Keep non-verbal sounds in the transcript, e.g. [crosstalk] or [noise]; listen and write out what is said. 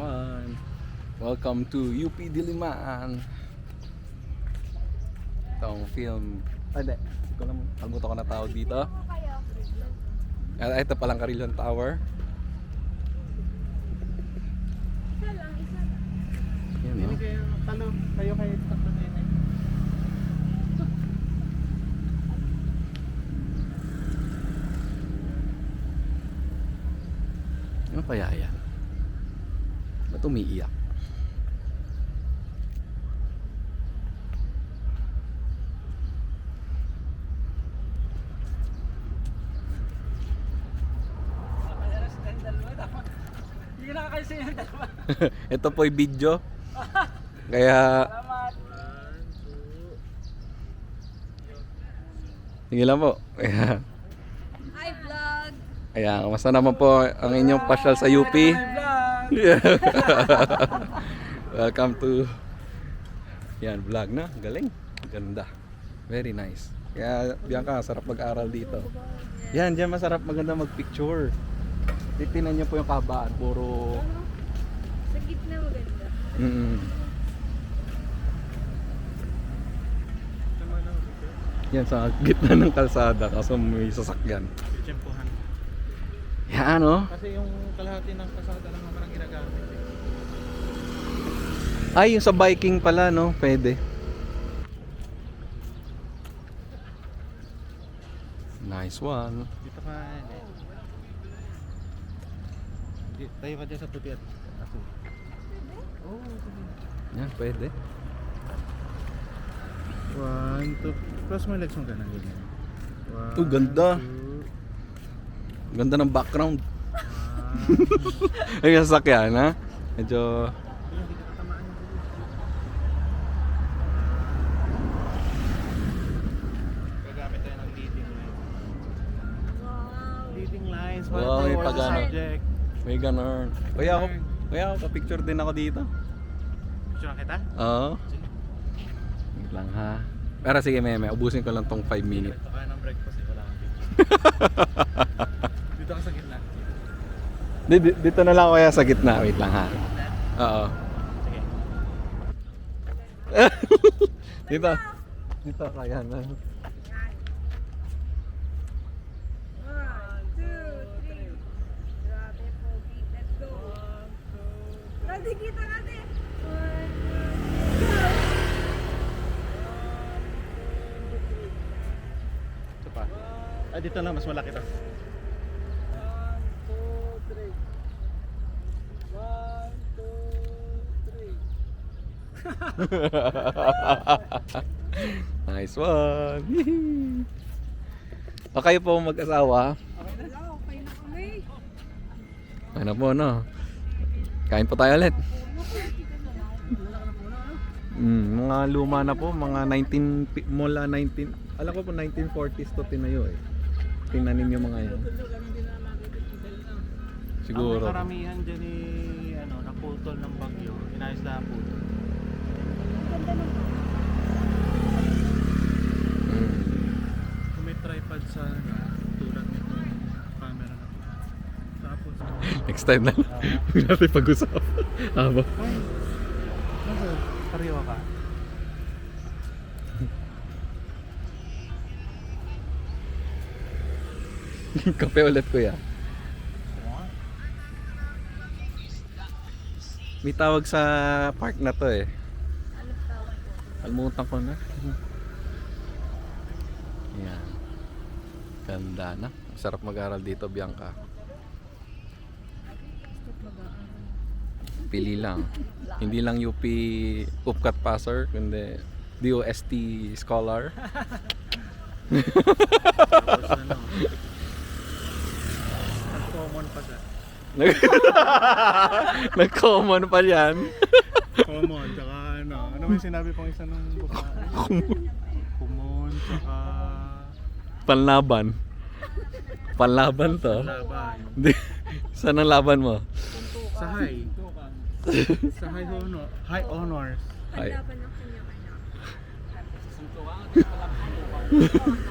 one. Welcome to UP Diliman. Itong film. Ay, hindi. Hindi ko alam. Kalimutan ko na tawag dito. Ito palang Carillon Tower. Yan, no? kayo, talo, kayo kayo tatlo na yun. Ano kaya yan? Ba't umiiyak? [laughs] Ito po yung video. Kaya, sige lang po. Kaya, Hi vlog! kaya, kamusta naman po ang inyong pasyal sa UP? Vlog. Yeah. [laughs] Welcome to Yan, vlog na. Galing. Ganda. Very nice. Kaya, Bianca, sarap mag-aral dito. Yan, dyan masarap maganda mag-picture. Titinan niyo po yung kabaan. Puro... Sa gitna maganda. Mm. Yan, sa gitna ng kalsada. Kaso may sasakyan. Yan, oh. Kasi yung kalahati ng kasada lang naman ang ginagamit. eh. Ay, yung sa biking pala, no? Pwede. Nice one. Dito ka, eh. Di- Tayo ka dyan sa puti at aso. Oh, sige. Yan, pwede. One, two. Cross mo yung legs mo ganun. ganyan. One, Oh, ganda. two, Ganda ng background. Ay, sasakyan, ha? Medyo... Gagamit tayo ng leading lines. Wow! Leading lines, Wow, para may wow, pag-ano. subject. May ganun. Kuya ako, kuya ako, pa-picture din ako dito. Picture kita? Oo. Wait lang, ha? Pero sige, meme, ubusin ko lang tong 5 minutes. Ito kaya ng breakfast, eh, wala kang picture. [laughs] Dito ka sa gitna. Di- Dito na lang ako kaya sa gitna. Wait lang, ha? Oo. [laughs] Dito. Dito, kaya na. Kita natin. Ito pa. Ah, dito na, mas malaki to. [laughs] nice one. [laughs] o kayo po mag-asawa. Wala, okay na kami. Ano po, no? Kain po tayo ulit. Mm, mga luma na po, mga 19, pi- mula 19, alam ko po 1940s to tinayo eh. Tingnan ninyo mga yan. Siguro. Ang karamihan dyan eh, ano, naputol ng bagyo. Inayos na ang putol. Ang ganda ng Mm. Kung may tripod sa ano, tulad nito camera na to. Tapos, Next time na. [laughs] Huwag natin pag-usap. Aba. kariwa [laughs] ka. Kape ulit kuya. May tawag sa park na to eh. Kalimutan ko na. Yan. Ganda na. Sarap mag-aral dito, Bianca. Pili lang. Hindi lang UP Upcat Passer, kundi DOST Scholar. Tapos ano, common pa siya. Nag-common pa yan. Common, tsaka ano, ano may sinabi pang isa ng babae? Common, tsaka Panlaban. Panlaban to. laban. Saan ang laban mo? Sa high. Sa high honor. High honors. Ay. Ang laban ng kanyang anak.